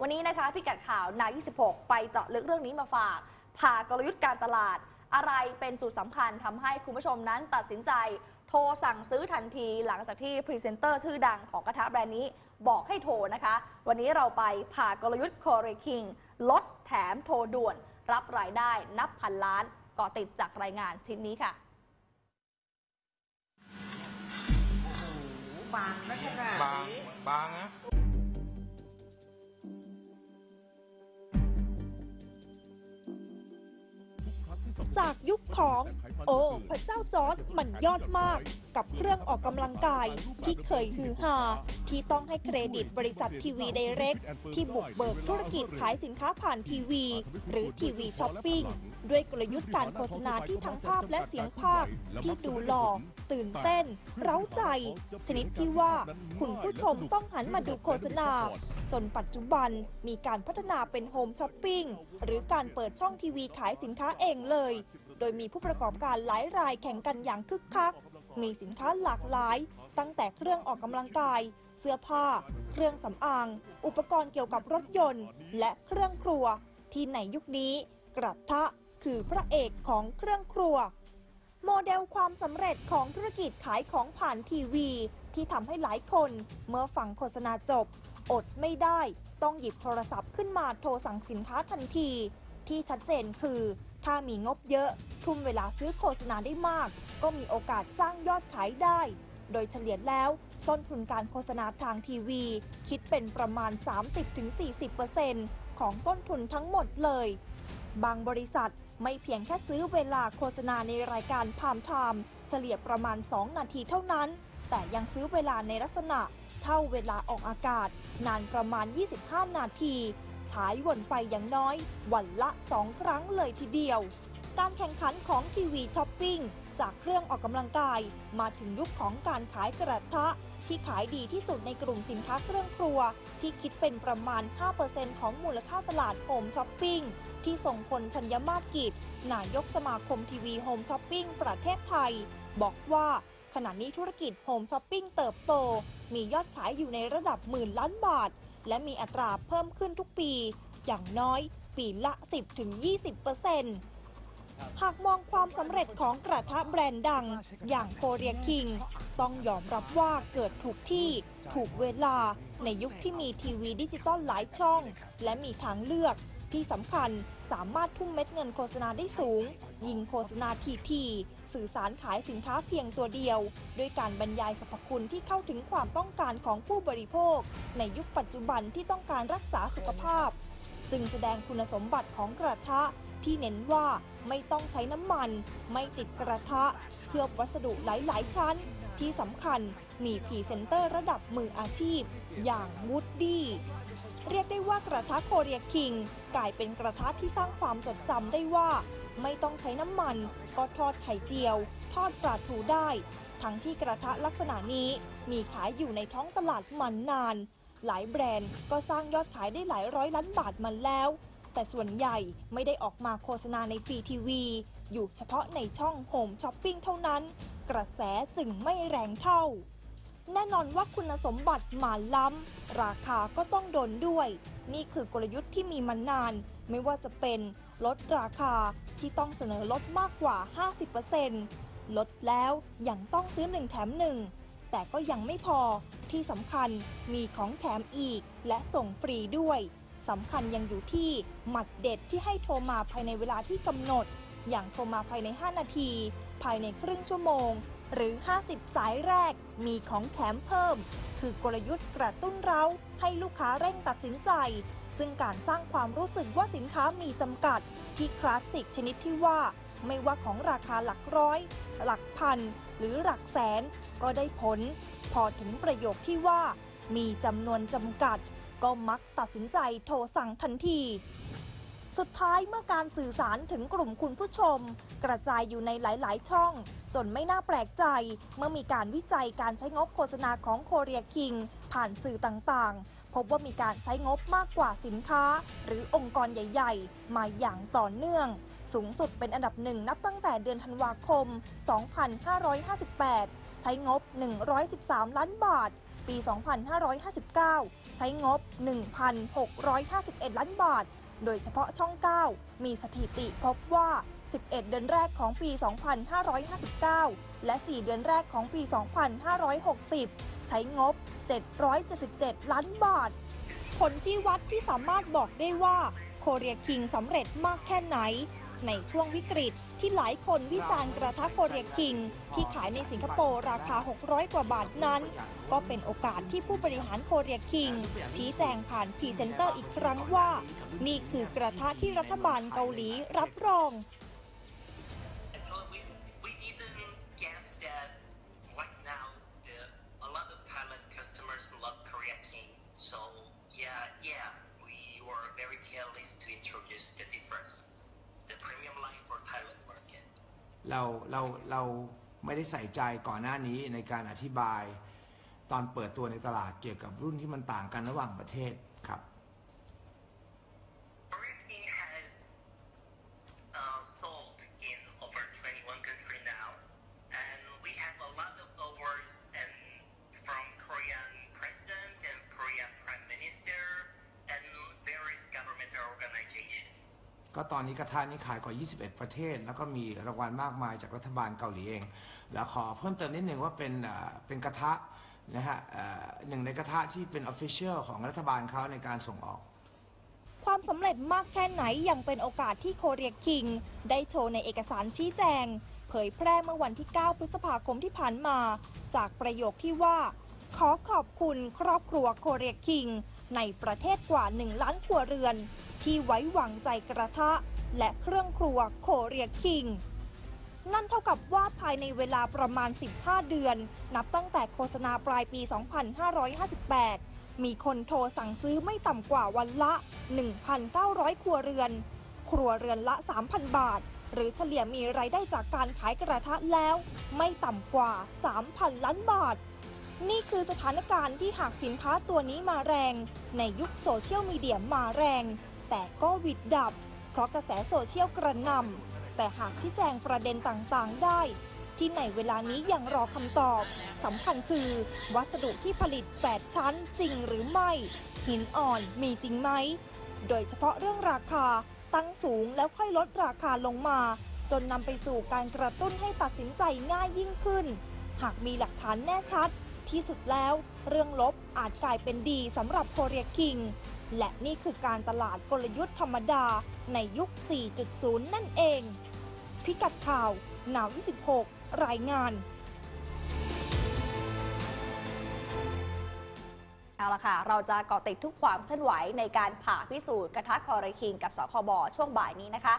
วันนี้นะคะพิกัดข่าวนาย 26 ไปเจาะลึกเรื่องนี้มาฝากผ่ากลยุทธ์การตลาด อะไรเป็นจุดสำคัญทำให้คุณผู้ชมนั้นตัดสินใจ โทรสั่งซื้อทันที หลังจากที่พรีเซนเตอร์ชื่อดังของกระทะแบรนด์นี้บอกให้โทรนะคะ วันนี้เราไปผ่ากลยุทธ์ c o r e King ลดแถมโทรด่วน รับรายได้นับพันล้านเกาะติดจากรายงานชิ้นนี้ค่ะบางนะขนาดบางนี้บางนะ จากยุคของ โอ้ พระเจ้าจอร์ดมันยอดมาก กับเครื่องออกกำลังกายที่เคยฮือฮาที่ต้องให้เครดิตบริษัททีวีไดเรกที่บุกเบิกธุรกิจขายสินค้าผ่านทีวี หรือทีวีช้อปปิ้ง ด้วยกลยุทธ์การโฆษณาที่ทั้งภาพและเสียงภาคที่ดูหล่อตื่นเต้น เร้าใจ ชนิดที่ว่า คุณผู้ชมต้องหันมาดูโฆษณา จนปัจจุบันมีการพัฒนาเป็นโฮมช้อปปิ้งหรือการเปิดช่องทีวีขายสินค้าเองเลย โดยมีผู้ประกอบการหลายรายแข่งกันอย่างคึกคัก มีสินค้าหลากหลาย ตั้งแต่เครื่องออกกำลังกาย เสื้อผ้า เครื่องสำอาง อุปกรณ์เกี่ยวกับรถยนต์ และเครื่องครัว ที่ในยุคนี้ กระทะคือพระเอกของเครื่องครัวโมเดลความสำเร็จของธุรกิจขายของผ่านทีวี ที่ทำให้หลายคน เมื่อฟังโฆษณาจบ อดไม่ได้ ต้องหยิบโทรศัพท์ขึ้นมาโทรสั่งสินค้าทันที ที่ชัดเจนคือ ถ้ามีงบเยอะ ทุ่มเวลาซื้อโฆษณาได้มาก ก็มีโอกาสสร้างยอดขายได้ โดยเฉลี่ยแล้วต้นทุนการโฆษณาทางทีวี คิดเป็นประมาณ 30-40%ของต้นทุนทั้งหมดเลย บางบริษัทไม่เพียงแค่ซื้อเวลาโฆษณาในรายการพามไทม์เฉลี่ยประมาณ 2 นาทีเท่านั้น แต่ยังซื้อเวลาในลักษณะ เช่าเวลาออกอากาศ นานประมาณ 25 นาที ฉายวนไปอย่างน้อย วันละ 2 ครั้งเลยทีเดียว การแข่งขันของทีวีช้อปปิ้งจากเครื่องออกกำลังกาย มาถึงยุคของการขายกระทะที่ขายดีที่สุดในกลุ่มสินค้าเครื่องครัว ที่คิดเป็นประมาณ 5%ของมูลค่าตลาดโฮมช้อปปิ้งที่ส่งพลชัญมาศกิจ นายกสมาคมทีวีโฮมช้อปปิ้งประเทศไทย บอกว่า ขณะนี้ธุรกิจโฮมช้อปปิ้งเติบโต มียอดขายอยู่ในระดับหมื่นล้านบาท และมีอัตราเพิ่มขึ้นทุกปี อย่างน้อยปีละ 10-20%หากมองความสำเร็จของกระทะแบรนด์ดัง อย่างโคเรียคิง ต้องยอมรับว่าเกิดถูกที่ถูกเวลาในยุคที่มีทีวีดิจิตอลหลายช่อง และมีทางเลือกที่สำคัญสามารถทุ่มเม็ดเงินโฆษณาได้สูง ยิงโฆษณาทีที สื่อสารขายสินค้าเพียงตัวเดียว ด้วยการบรรยายสรรพคุณที่เข้าถึงความต้องการของผู้บริโภค ในยุคปัจจุบันที่ต้องการรักษาสุขภาพ จึงแสดงคุณสมบัติของกระทะที่เน้นว่าไม่ต้องใช้น้ำมัน ไม่ติดกระทะเคลือบวัสดุหลาย ๆ ชั้น ที่สำคัญมีพรีเซนเตอร์ระดับมืออาชีพ อย่างวูดดี้เรียกได้ว่ากระทะโคเรียคิง กลายเป็นกระทะที่สร้างความจดจำได้ว่า ไม่ต้องใช้น้ำมัน ก็ทอดไข่เจียว ทอดปลาทูได้ ทั้งที่กระทะลักษณะนี้มีขายอยู่ในท้องตลาดมันนาน หลายแบรนด์ก็สร้างยอดขายได้หลายร้อยล้านบาทมาแล้ว แต่ส่วนใหญ่ไม่ได้ออกมาโฆษณาในฟรีทีวี อยู่เฉพาะในช่องโฮมช้อปปิ้งเท่านั้น กระแสจึงไม่แรงเท่า แน่นอนว่าคุณสมบัติมาล้ำ ราคาก็ต้องโดนด้วย นี่คือกลยุทธ์ที่มีมานาน ไม่ว่าจะเป็นลดราคาที่ต้องเสนอลดมากกว่า 50%ลดแล้วยังต้องซื้อหนึ่งแถมหนึ่งแต่ก็ยังไม่พอที่สำคัญมีของแถมอีกและส่งฟรีด้วยสำคัญยังอยู่ที่หมัดเด็ดที่ให้โทรมาภายในเวลาที่กำหนด อย่างโทรมาภายใน 5 นาที ภายในครึ่งชั่วโมง หรือ 50 สายแรก มีของแถมเพิ่ม คือกลยุทธ์กระตุ้นเราให้ลูกค้าเร่งตัดสินใจ ซึ่งการสร้างความรู้สึกว่าสินค้ามีจำกัด ที่คลาสสิกชนิดที่ว่า ไม่ว่าของราคาหลักร้อย หลักพัน หรือหลักแสน ก็ได้ผล พอถึงประโยคที่ว่า มีจำนวนจำกัด ก็มักตัดสินใจโทรสั่งทันที สุดท้ายเมื่อการสื่อสารถึงกลุ่มคุณผู้ชม กระจายอยู่ในหลาย ๆ ช่อง จนไม่น่าแปลกใจ เมื่อมีการวิจัยการใช้งบโฆษณาของโคเรียคิงผ่านสื่อต่างๆ พบว่ามีการใช้งบมากกว่าสินค้า หรือองค์กรใหญ่ ๆ มาอย่างต่อเนื่อง สูงสุดเป็นอันดับหนึ่งนับตั้งแต่เดือนธันวาคม 2558 ใช้งบ 113 ล้านบาท ปี 2559 ใช้งบ 1,651 ล้านบาท โดยเฉพาะช่อง 9 มีสถิติพบว่า 11 เดือนแรกของปี 2559 และ 4 เดือนแรกของปี 2560 ใช้งบ 777 ล้านบาท ผลชี้วัดที่สามารถบอกได้ว่าโคเรียคิงสำเร็จมากแค่ไหน ในช่วงวิกฤตที่หลายคนวิจารณ์กระทะโคเรียคิง ที่ขายในสิงคโปร์ราคา 600 กว่าบาทนั้น ก็เป็นโอกาสที่ผู้บริหารโคเรียคิง ชี้แจงผ่านพรีเซนเตอร์อีกครั้งว่า นี่คือกระทะที่รัฐบาลเกาหลีรับรอง So yeah, yeah, we were very careless to introduce the เราเราเราไม่ได้ใส่ใจก่อนหน้านี้ในการอธิบายตอนเปิดตัวในตลาดเกี่ยวกับรุ่นที่มันต่างกันระหว่างประเทศ ก็ตอนนี้กระทะนี้ขายกว่า 21 ประเทศ แล้วก็มีรางวัลมากมายจากรัฐบาลเกาหลีเอง แล้วขอเพิ่มเติมนิดนึงว่าเป็นเอ่อเป็นกระทะนะฮะอ่อหนึ่งในกระทะที่เป็น official ของรัฐบาลเขาในการส่งออก ความสำเร็จมากแค่ไหนยังเป็นโอกาสที่โคเรียคิง ได้โชว์ในเอกสารชี้แจง เผยแพร่เมื่อวันที่ 9 พฤษภาคมที่ผ่านมา จากประโยคที่ว่า ขอขอบคุณครอบครัวโคเรียคิง ในประเทศกว่า 1 ล้านครัวเรือน ที่ไว้วางใจกระทะ และเครื่องครัวโคเรียคิง นั่นเท่ากับว่าภายในเวลาประมาณ 15 เดือน นับตั้งแต่โฆษณาปลายปี 2558 มีคนโทรสั่งซื้อไม่ต่ำกว่าวันละ 1,900 ครัวเรือน ครัวเรือนละ 3,000 บาท หรือเฉลี่ยมีรายได้จากการขายกระทะแล้ว ไม่ต่ำกว่า 3,000 ล้านบาทนี่คือสถานการณ์ที่หากสินค้าตัวนี้มาแรง ในยุคโซเชียลมีเดียมาแรง แต่ก็หวิดดับ เพราะกระแสโซเชียลกระหน่ำแต่หากชี้แจงประเด็นต่างๆได้ ที่ในเวลานี้ยังรอคำตอบสำคัญคือ วัสดุที่ผลิต 8 ชั้นจริงหรือไม่ หินอ่อนมีจริงไหม โดยเฉพาะเรื่องราคาตั้งสูงแล้วค่อยลดราคาลงมา จนนำไปสู่การกระตุ้นให้ตัดสินใจง่ายยิ่งขึ้น หากมีหลักฐานแน่ชัด ที่สุดแล้ว เรื่องลบอาจกลายเป็นดีสำหรับโคเรียคิง และนี่คือการตลาดกลยุทธ์ธรรมดาในยุค 4.0 นั่นเอง พิกัดข่าว หนาว 26 รายงานเอาละค่ะ เราจะเกาะติดทุกความเคลื่อนไหวในการผ่าพิสูจน์กระทะคอร์คิงกับสคบช่วงบ่ายนี้นะคะ